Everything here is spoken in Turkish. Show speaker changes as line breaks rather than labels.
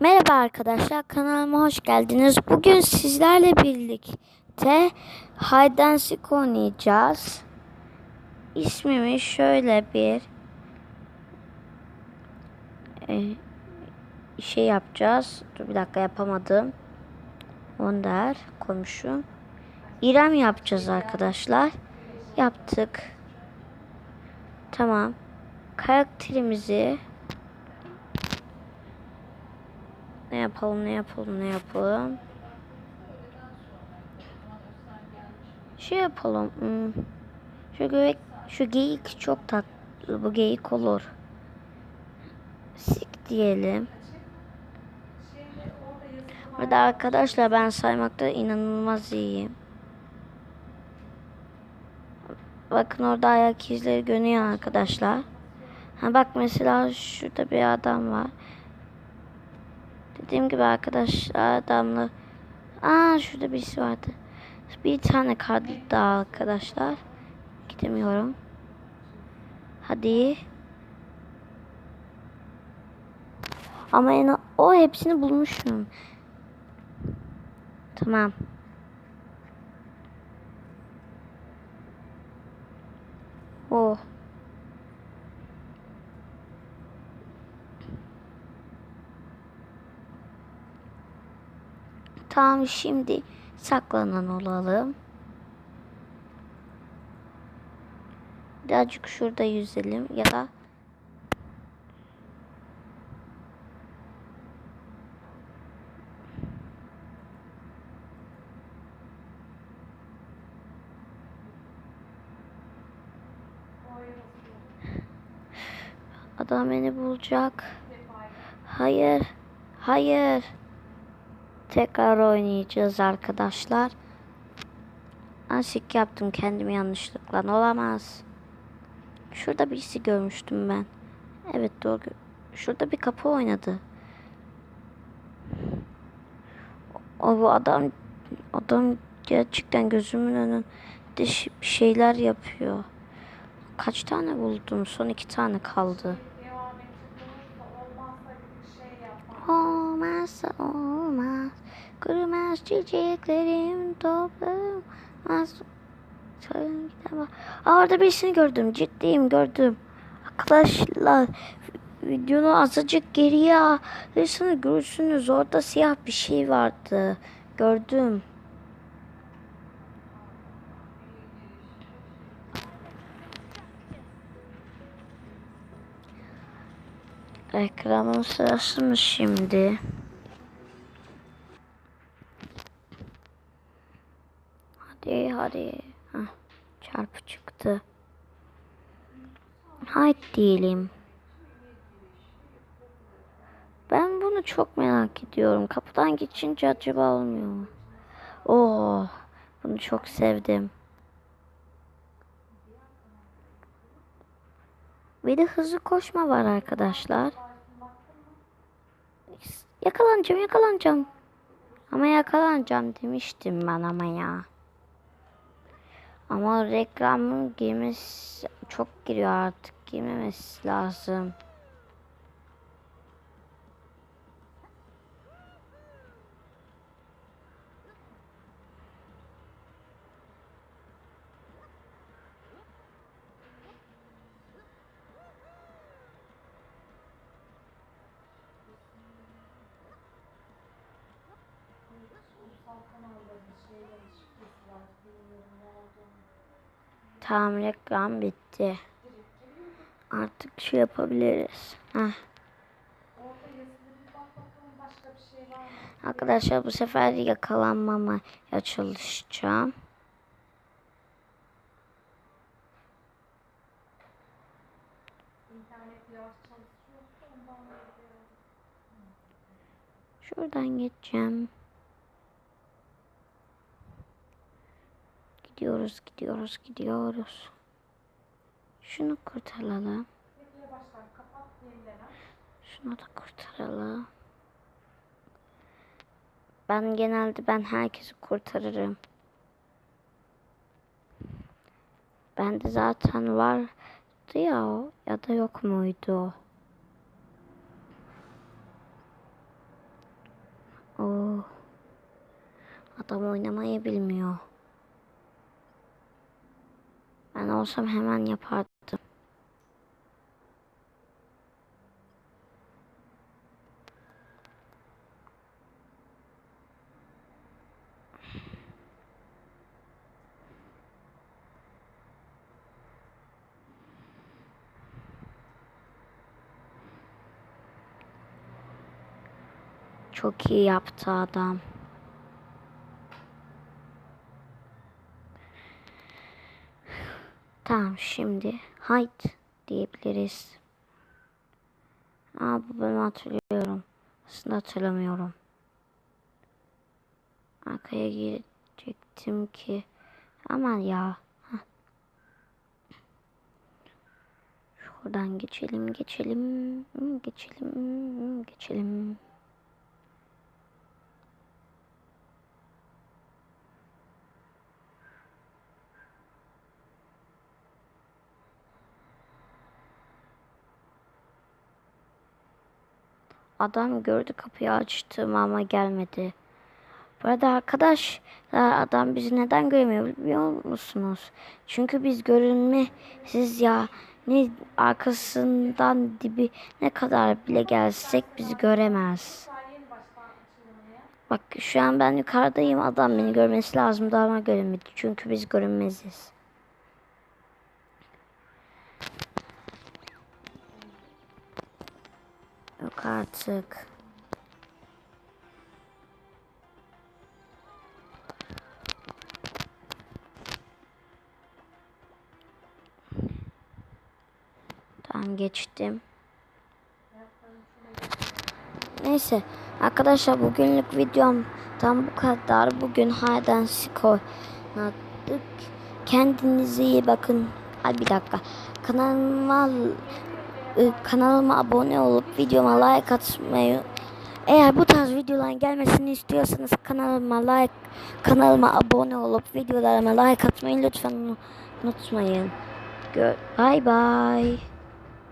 Merhaba arkadaşlar kanalıma hoş geldiniz. Bugün sizlerle birlikte hide and seek oynayacağız. İsmimi şöyle bir e, şey yapacağız. Dur bir dakika yapamadım. Önder komşum. İrem yapacağız arkadaşlar. Yaptık. Tamam. Karakterimizi Ne yapalım, ne yapalım, ne yapalım? Şey yapalım. Hmm. Şu geyik, şu geyik çok tatlı. Bu geyik olur. Sik diyelim. Burada arkadaşlar ben saymakta inanılmaz iyiyim. Bakın orada ayak izleri görünüyor arkadaşlar. Ha bak mesela şurada bir adam var. Dediğim gibi arkadaşlar adamla Aa şurada birisi vardı. Bir tane kaldı daha arkadaşlar. Gidemiyorum. Hadi. Ama en o hepsini bulmuşum. Tamam. Oh. Tamam şimdi saklanan olalım. Birazcık şurada yüzelim ya da Adam beni bulacak. Hayır. Hayır. Tekrar oynayacağız arkadaşlar. Aşık yaptım kendimi yanlışlıkla. Olamaz. Şurada birisi görmüştüm ben. Evet doğru. Şurada bir kapı oynadı. O bu adam adam gerçekten gözümün önünde bir şeyler yapıyor. Kaç tane buldum? Son iki tane kaldı. Olmazsa olmaz. Kurumaz çiçeklerim toplamaz. Aa, orada birisini gördüm. Ciddiyim gördüm. Arkadaşlar videonu azıcık geriye alırsanız görürsünüz. Orada siyah bir şey vardı. Gördüm. Ekranın sırası mı şimdi? Hadi hadi. Çarpı çıktı. Haydi diyelim. Ben bunu çok merak ediyorum. Kapıdan geçince acaba olmuyor mu? Oo, bunu çok sevdim. Bir de hızlı koşma var arkadaşlar. Yakalanacağım yakalanacağım. Ama yakalanacağım demiştim ben ama ya. Ama reklamın girmesi çok giriyor artık. Girmemesi lazım. Tamam reklam bitti. Artık şey yapabiliriz. Heh. Arkadaşlar bu sefer yakalanmamaya çalışacağım. Şuradan geçeceğim. Gidiyoruz, gidiyoruz, gidiyoruz. Şunu kurtaralım. Şunu da kurtaralım. Ben genelde ben herkesi kurtarırım. Bende zaten vardı ya o ya da yok muydu o? Oh. Adam oynamayı bilmiyor olsam hemen yapardım. Çok iyi yaptı adam. Tamam şimdi hayt diyebiliriz. Aa bu ben hatırlıyorum. Aslında hatırlamıyorum. Arkaya girecektim ki. Aman ya. Hah. Şuradan geçelim geçelim. Geçelim geçelim. Adam gördü kapıyı açtım ama gelmedi. Bu arada arkadaş adam bizi neden göremiyor biliyor musunuz? Çünkü biz görünme siz ya ne arkasından dibi ne kadar bile gelsek bizi göremez. Bak şu an ben yukarıdayım adam beni görmesi lazımdı ama göremedi. Çünkü biz görünmeziz. Yok artık. Tamam geçtim. Neyse arkadaşlar bugünlük videom tam bu kadar. Bugün Hayden Siko oynadık. Kendinize iyi bakın. Ay bir dakika. Kanalıma kanalıma abone olup videoma like atmayı eğer bu tarz videoların gelmesini istiyorsanız kanalıma like kanalıma abone olup videolarıma like atmayı lütfen unutmayın. Bye bye.